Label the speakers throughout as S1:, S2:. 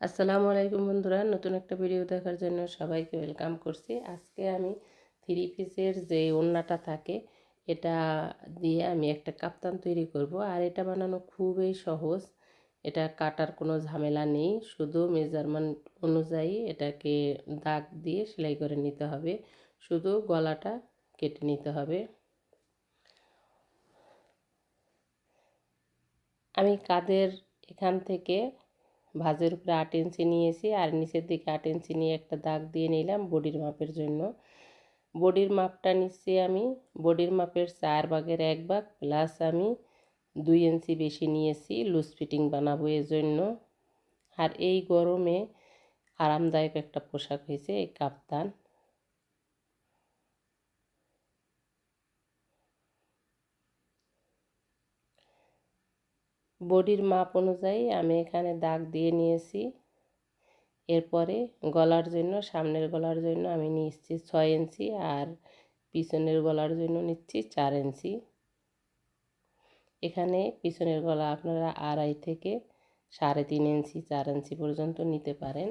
S1: আসসালামু আলাইকুম বন্ধুরা, নতুন একটা ভিডিও দেখার জন্য সবাইকে ওয়েলকাম করছি। আজকে আমি থ্রি পিসের যে ওড়নাটা থাকে, এটা দিয়ে আমি একটা কাপ্তান তৈরি করব। আর এটা বানানো খুবই সহজ, এটা কাটার কোনো ঝামেলা নেই, শুধু মেজারমেন্ট অনুযায়ী এটাকে দাগ দিয়ে সেলাই করে নিতে হবে, শুধু গলাটা কেটে নিতে হবে। আমি কাদের এখান থেকে ভাজের উপরে আট ইঞ্চি নিয়েছি আর নিচের দিকে আট ইঞ্চি নিয়ে একটা দাগ দিয়ে নিলাম বডির মাপের জন্য। বডির মাপটা নিচ্ছি আমি, বডির মাপের চার ভাগের এক ভাগ প্লাস আমি দুই ইঞ্চি বেশি নিয়েছি লুজ ফিটিং বানাবো এর জন্য আর এই গরমে আরামদায়ক একটা পোশাক হয়েছে এই কাপ্তান। বডির মাপ অনুযায়ী আমি এখানে দাগ দিয়ে নিয়েছি। এরপরে গলার জন্য, সামনের গলার জন্য আমি নিচ্ছি ছয় ইঞ্চি আর পিছনের গলার জন্য নিচ্ছি চার ইঞ্চি। এখানে পিছনের গলা আপনারা আড়াই থেকে সাড়ে তিন ইঞ্চি, চার ইঞ্চি পর্যন্ত নিতে পারেন।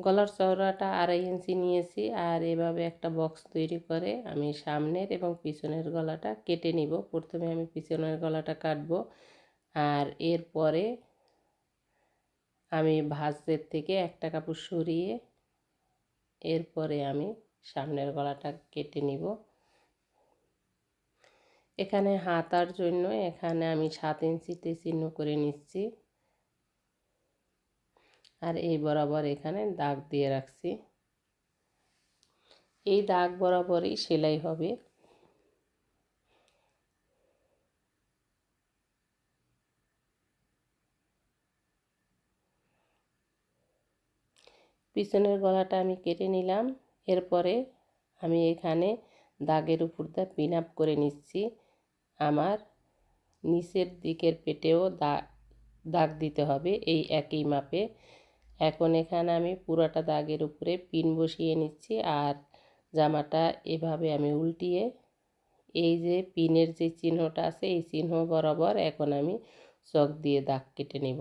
S1: গলার চওড়াটা আড়াই ইঞ্চি নিয়েছি আর এভাবে একটা বক্স তৈরি করে আমি সামনের এবং পিছনের গলাটা কেটে নিব। প্রথমে আমি পিছনের গলাটা কাটবো আর এরপরে আমি ভাঁজের থেকে একটা কাপড় সরিয়ে এরপরে আমি সামনের গলাটা কেটে নিব। এখানে হাতার জন্য এখানে আমি সাত ইঞ্চিতে চিহ্ন করে নিচ্ছি। আর এই বরাবর এখানে দাগ দিয়ে রাখছি। এই দাগ বরাবরই সেলাই হবে। পিছনের গলাটা আমি কেটে নিলাম। এরপরে আমি এখানে দাগের উপর দিয়ে পিন আপ করে নিচ্ছি। আমার নিচের দিকের পেটেও দাগ দাগ দিতে হবে। এই একই মাপে এখন এখানে আমি পুরাটা দাগের উপরে পিন বসিয়ে নিচ্ছি আর জামাটা এভাবে আমি উল্টিয়ে এই যে পিনের যে চিহ্নটা আছে, এই চিহ্ন বরাবর এখন আমি চক দিয়ে দাগ কেটে নেব।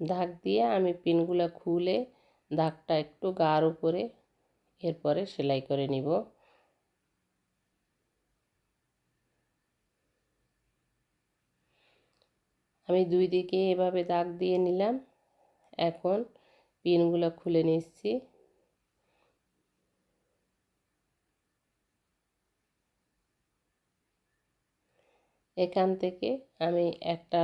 S1: দাগ দিয়ে আমি পিনগুলো খুলে দাগটা একটু গার উপরে এরপরে সেলাই করে নিব। আমি দুই দিকে এভাবে দাগ দিয়ে নিলাম। এখন পিনগুলো খুলে নিচ্ছি। এখান থেকে আমি একটা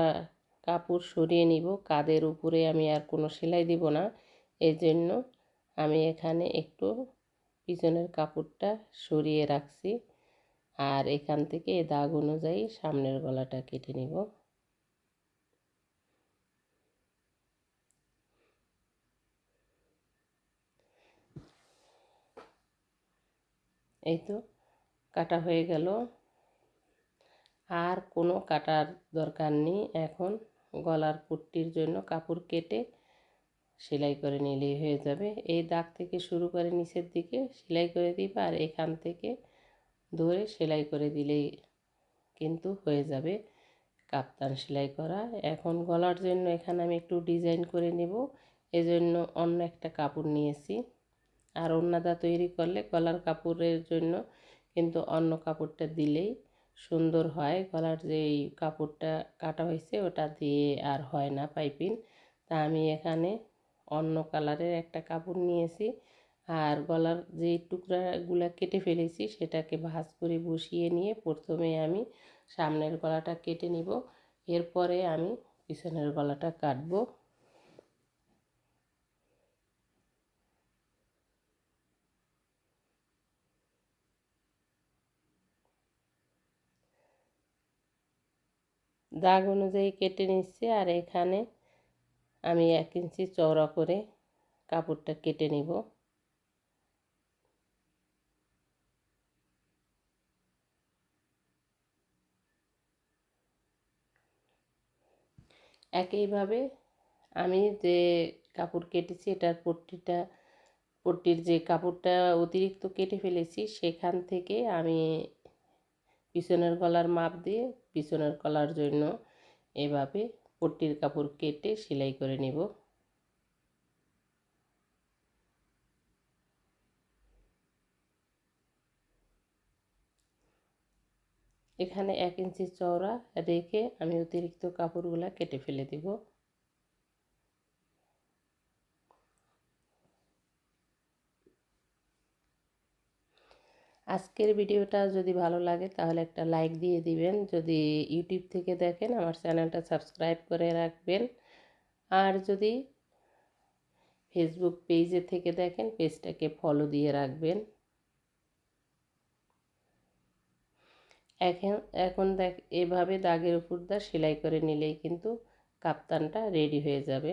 S1: কাপড় সরিয়ে নিব। কাদের উপরে আমি আর কোনো সেলাই দিব না। এই জন্য আমি এখানে একটু পিছনের কাপড়টা সরিয়ে রাখছি। আর এখান থেকে এ দাগ অনুযায়ী সামনের গলাটা কেটে নিব। এই তো কাটা হয়ে গেল। আর কোনো কাটার দরকার নেই। এখন গলার পুট্টির জন্য কাপড় কেটে সেলাই করে নিলেই হয়ে যাবে। এই দাগ থেকে শুরু করে নিচের দিকে সেলাই করে দিবে আর এখান থেকে ধরে সেলাই করে দিলেই কিন্তু হয়ে যাবে কাপ্তান সেলাই করা। এখন গলার জন্য এখানে আমি একটু ডিজাইন করে নেব। এজন্য অন্য একটা কাপড় নিয়েছি। আর ওন্নাদা তৈরি করলে গলার কাপড়ের জন্য কিন্তু অন্য কাপড়টা দিলেই সুন্দর হয়। গলার যেই কাপড়টা কাটা হয়েছে ওটা দিয়ে আর হয় না পাইপিং। তা আমি এখানে অন্য কালারের একটা কাপড় নিয়েছি। আর গলার যে টুকরাগুলো কেটে ফেলেছি, সেটাকে ভাজ করে বসিয়ে নিয়ে প্রথমে আমি সামনের গলাটা কেটে নিব। এরপরে আমি পিছনের গলাটা কাটবো। দাগ অনুযায়ী কেটে নিচ্ছি। আর এখানে আমি এক ইঞ্চি চওড়া করে কাপড়টা কেটে নিব। একইভাবে আমি যে কাপড় কেটেছি, এটার পট্টিটা, পট্টির যে কাপড়টা অতিরিক্ত কেটে ফেলেছি, সেখান থেকে আমি পিছনের গলার মাপ দিয়ে পিছনের গলার জন্য এভাবে পট্টির কাপড় কেটে সেলাই করে নেব। এখানে এক ইঞ্চি চওড়া রেখে আমি অতিরিক্ত কাপড়গুলা কেটে ফেলে দিব। আজকের ভিডিওটা যদি ভালো লাগে, তাহলে একটা লাইক দিয়ে দিবেন। যদি ইউটিউব থেকে দেখেন, আমার চ্যানেলটা সাবস্ক্রাইব করে রাখবেন। আর যদি ফেসবুক পেজে থেকে দেখেন, পেজটাকে ফলো দিয়ে রাখবেন। এখন এখন দেখ, এভাবে দাগের উপর দা সেলাই করে নিলেই কিন্তু কাপ্তানটা রেডি হয়ে যাবে।